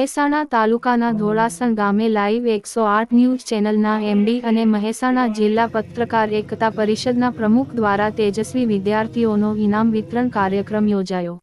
મહેસાણા તાલુકાના ધોળાસણ ગામે લાઈવ એકસો આઠ ન્યૂઝ ચેનલના એમડી અને મહેસાણા જિલ્લા પત્રકાર એકતા પરિષદના પ્રમુખ દ્વારા તેજસ્વી વિદ્યાર્થીઓનો ઇનામ વિતરણ કાર્યક્રમ યોજાયો.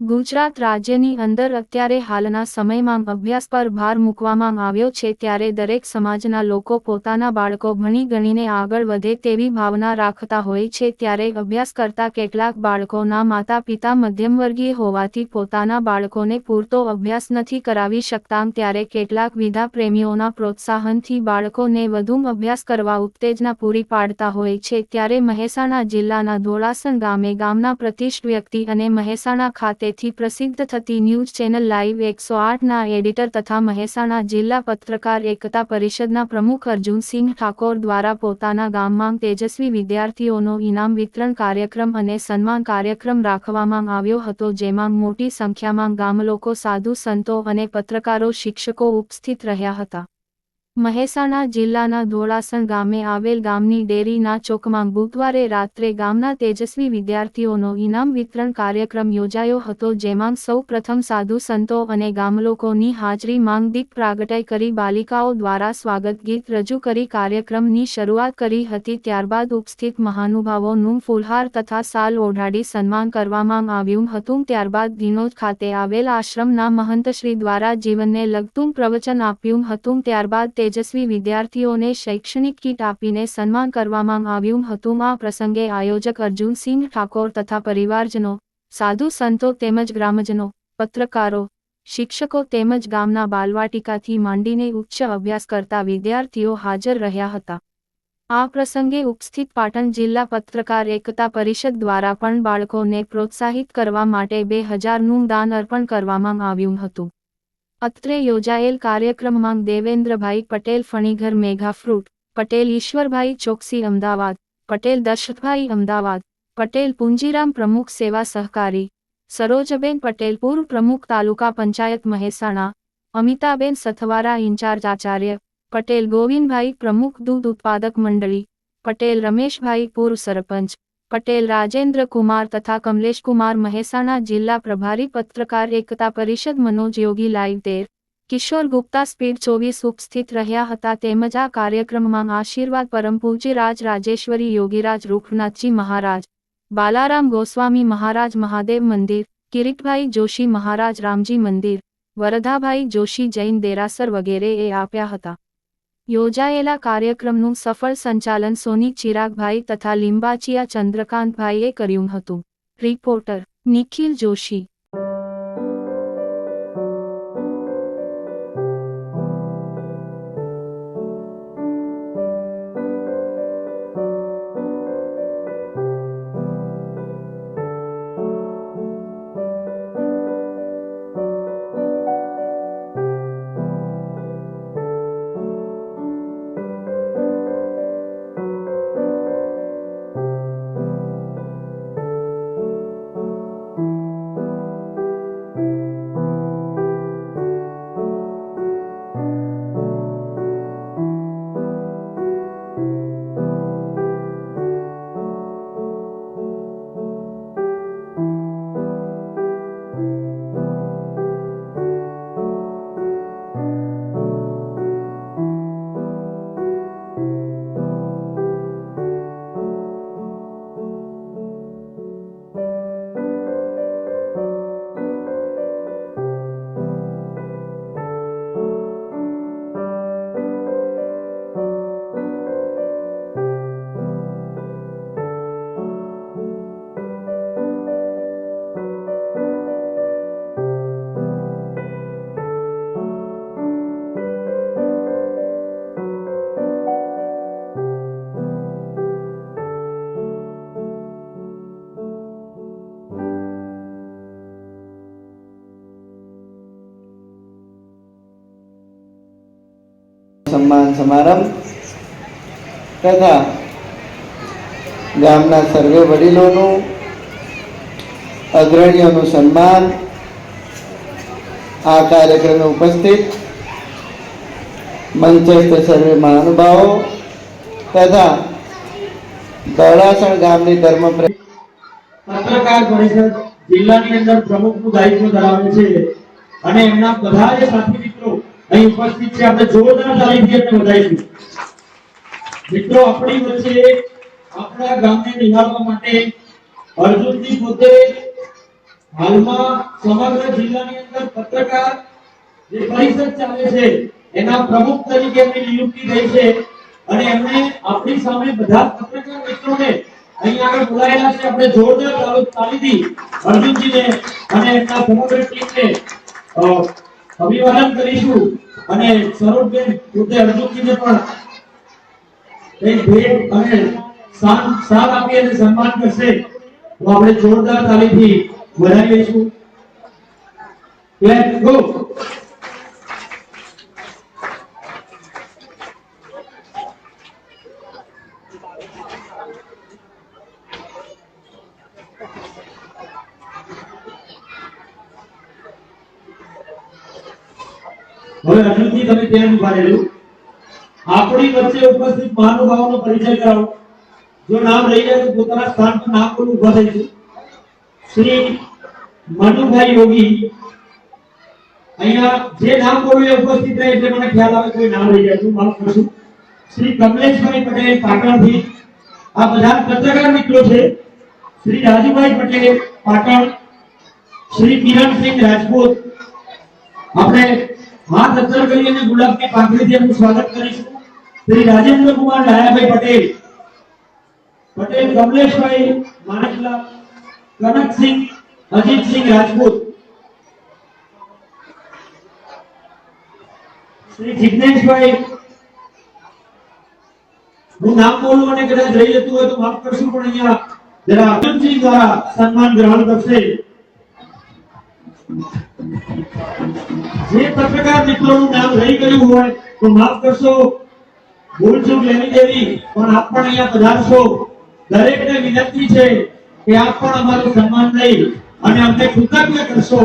ગુજરાત રાજ્યની અંદર અત્યારે હાલના સમયમાં અભ્યાસ પર ભાર મૂકવામાં આવ્યો છે ત્યારે દરેક સમાજના લોકો પોતાના બાળકો ભણી ગણીને આગળ વધે તેવી ભાવના રાખતા હોય છે. ત્યારે અભ્યાસ કરતા કેટલાક બાળકોના માતા પિતા મધ્યમવર્ગીય હોવાથી પોતાના બાળકોને પૂરતો અભ્યાસ નથી કરાવી શકતા. ત્યારે કેટલાક વિધા પ્રેમીઓના પ્રોત્સાહનથી બાળકોને વધુ અભ્યાસ કરવા ઉત્તેજના પૂરી પાડતા હોય છે. ત્યારે મહેસાણા જિલ્લાના ધોળાસણ ગામે ગામના પ્રતિષ્ઠ વ્યક્તિ અને મહેસાણા ખાતેથી પ્રસિદ્ધ થતી ન્યૂઝ ચેનલ લાઈવ એકસો આઠના એડિટર તથા મહેસાણા જિલ્લા પત્રકાર એકતા પરિષદના પ્રમુખ અર્જુનસિંહ ઠાકોર દ્વારા પોતાના ગામમાં તેજસ્વી વિદ્યાર્થીઓનો ઇનામ વિતરણ કાર્યક્રમ અને સન્માન કાર્યક્રમ રાખવામાં આવ્યો હતો, જેમાં મોટી સંખ્યામાં ગામલોકો, સાધુ સંતો અને પત્રકારો, શિક્ષકો ઉપસ્થિત રહ્યા હતા. મહેસાણા જિલ્લાના ધોળાસણ ગામે આવેલ ગામની ડેરીના ચોકમાં બુધવારે રાત્રે ગામના તેજસ્વી વિદ્યાર્થીઓનો ઇનામ વિતરણ કાર્યક્રમ યોજાયો હતો જેમાં સૌ પ્રથમ સાધુ સંતો અને ગામલોકોની હાજરી માંગ દીપ પ્રાગટય કરી બાલિકાઓ દ્વારા સ્વાગત ગીત રજૂ કરી કાર્યક્રમની શરૂઆત કરી હતી. ત્યારબાદ ઉપસ્થિત મહાનુભાવોનું ફૂલહાર તથા સાલ ઓઢાડી સન્માન કરવામાં આવ્યું હતું. ત્યારબાદ દિનોજ ખાતે આવેલ આશ્રમના મહંતશ્રી દ્વારા જીવનને લગતું પ્રવચન આપ્યું હતું. ત્યારબાદ તેજસ્વી વિદ્યાર્થીઓને શૈક્ષણિક કીટ આપીને સન્માન કરવામાં આવ્યું હતું. આ પ્રસંગે આયોજક અર્જુનસિંહ ઠાકોર તથા પરિવારજનો, સાધુ સંતો તેમજ ગ્રામજનો, પત્રકારો, શિક્ષકો તેમજ ગામના બાલવાટિકાથી માંડીને ઉચ્ચ અભ્યાસ કરતા વિદ્યાર્થીઓ હાજર રહ્યા હતા. આ પ્રસંગે ઉપસ્થિત પાટણ જિલ્લા પત્રકાર એકતા પરિષદ દ્વારા પણ બાળકોને પ્રોત્સાહિત કરવા માટે બે હજારનું દાન અર્પણ કરવામાં આવ્યું હતું. અત્રે યોજાયેલ કાર્યક્રમમાં દેવેન્દ્રભાઈ પટેલ, ફણીઘર મેઘા ફ્રૂટ પટેલ ઈશ્વરભાઈ ચોકસી, અમદાવાદ, પટેલ દશરથભાઈ, અમદાવાદ, પટેલ પુંજીરામ પ્રમુખ સેવા સહકારી, સરોજબેન પટેલ પૂર્વ પ્રમુખ તાલુકા પંચાયત મહેસાણા, અમિતાબેન સથવારા ઇન્ચાર્જ આચાર્ય, પટેલ ગોવિંદભાઈ પ્રમુખ દૂધ ઉત્પાદક મંડળી, પટેલ રમેશભાઈ પૂર્વ સરપંચ પટેલ, રાજેન્દ્ર કુમાર તથા કમલેશ કુમાર મહેસાણા જિલ્લા પ્રભારી પત્રકાર એકતા પરિષદ મનોજ યોગી લાઈવ તેર, કિશોર ગુપ્તા સ્પીડ ચોવીસ ઉપસ્થિત રહ્યા હતા. તેમજ આ કાર્યક્રમમાં આશીર્વાદ પરમ રાજ રાજેશ્વરી, યોગીરાજ રૂખનાથજી મહારાજ, બાલારામ ગોસ્વામી મહારાજ, મહાદેવ મંદિર, કિરીટભાઈ જોશી મહારાજ, રામજી મંદિર વરધાભાઈ જોશી, જૈન દેરાસર વગેરેએ આપ્યા હતા. યોજાયેલા કાર્યક્રમનું સફળ સંચાલન સોની ચિરાગભાઈ તથા લિંબાચિયા ચંદ્રકાંતભાઈએ કર્યું હતું. રિપોર્ટર નિખિલ જોશી. સન્માન સમારંભ તથા ગામના સર્વે વડીલોનું અગ્રણીઓનું સન્માન આ કાર્યક્રમે ઉપસ્થિત મંચસ્થ સર્વે મહાનુભાવો તથા ધોળાસણ ગામની ધર્મપ્રેમ પત્રકાર પરિષદ જિલ્લાની અંદર પ્રમુખનું દાયિત્વ ધરાવે છે અને એમના બધા જ સાથી અહીં ઉપસ્થિત છે. આપણે જોરદાર તાળીથી એમને મિત્રો, આપણી વચ્ચે આપણા ગામને નિહાળવા માટે અર્જુનજી પોતે હાલમાં સમગ્ર જિલ્લાની અંદર પત્રકાર જે પરિષદ ચાલે છે, એના પ્રમુખ તરીકે એમની નિયુક્તિ થઈ છે અને એમને આપણી સામે બધા પત્રકાર મિત્રોને અહીં આગળ બોલાયેલા છે. આપણે જોરદાર તાળી- તાળીથી અર્જુનજીને અને એમના સમગ્ર ટીમને અભિવાદન કરીશું અને સરોજબેન પોતે અર્જુનજીને પણ એક ભેટ અને સાથ આપી અને સન્માન કરશે, તો આપણે જોરદાર તાલીથી વધાવી લઈશું. લેટ્સ ગો હવે અર્જુનજી તમે ત્યાં ઊભા રહેજો આપણી વચ્ચે ઉપસ્થિત મહાનુભાવોનો પરિચય કરાવો. જો નામ રહી જાય તો પોતાના સ્થાન પર નામ પણ ઊભા થઈશું શ્રી મનુભાઈ યોગી. અહીંયા જે નામ બોલું એ ઉપસ્થિત રહે એટલે મને ખ્યાલ આવે કોઈ નામ લઈ જાય. છું માફ કરશું. શ્રી કમલેશભાઈ પટેલ, પાટણથી. આ બધા પત્રકાર મિત્રો છે. શ્રી રાજુભાઈ પટેલ, પાટણ. શ્રી કિરણસિંહ રાજપૂત. આપણે હાથ કરી અને ગુલાબની પાંખડીથી એમનું સ્વાગત કરીશું. શ્રી રાજેન્દ્ર કુમાર ડાયાભાઈ પટેલ. પટેલ કમલેશભાઈ માણેકલા કનકસિંહ અજીતસિંહ રાજપૂત. શ્રી જિગ્નેશભાઈ, હું નામ બોલું અને કદાચ રહી જતું હોય તો માફ કરશું, પણ અહીંયા જરા અર્જુનસિંહ દ્વારા સન્માન ગ્રહણ કરશે. જે પત્રકાર મિત્રોનું નામ રહી ગયું હોય, તો માફ કરશો ભૂલચૂક લેવી દેવી, પણ આપ પણ અહીંયા પધારશો. દરેકને વિનંતી છે કે આપ પણ અમારું સન્માન લઈ અને અમને કૃતજ્ઞ કરશો.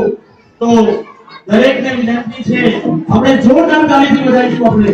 તો દરેકને વિનંતી છે, આપણે જોરદાર તાળીથી વધારીશું આપણે.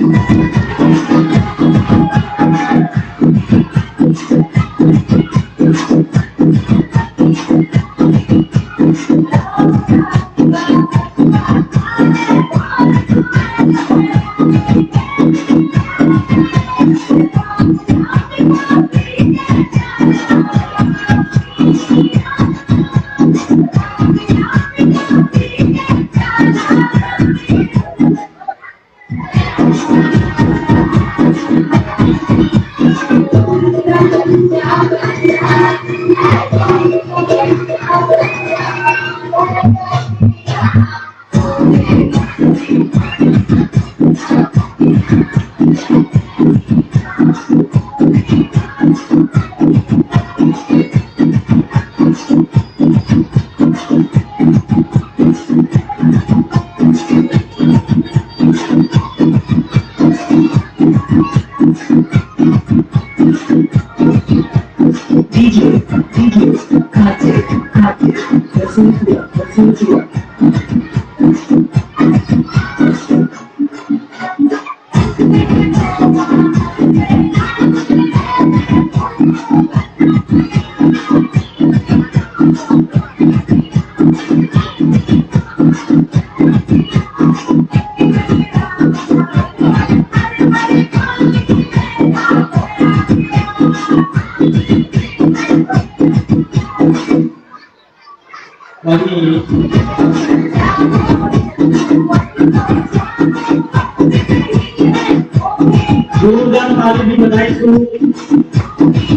DJ, DJ, Katy, Katy, Katy, Katy, Katy, Katy, બાકી જોરદાર તાળીથી વધારીશું જબરદસ્ત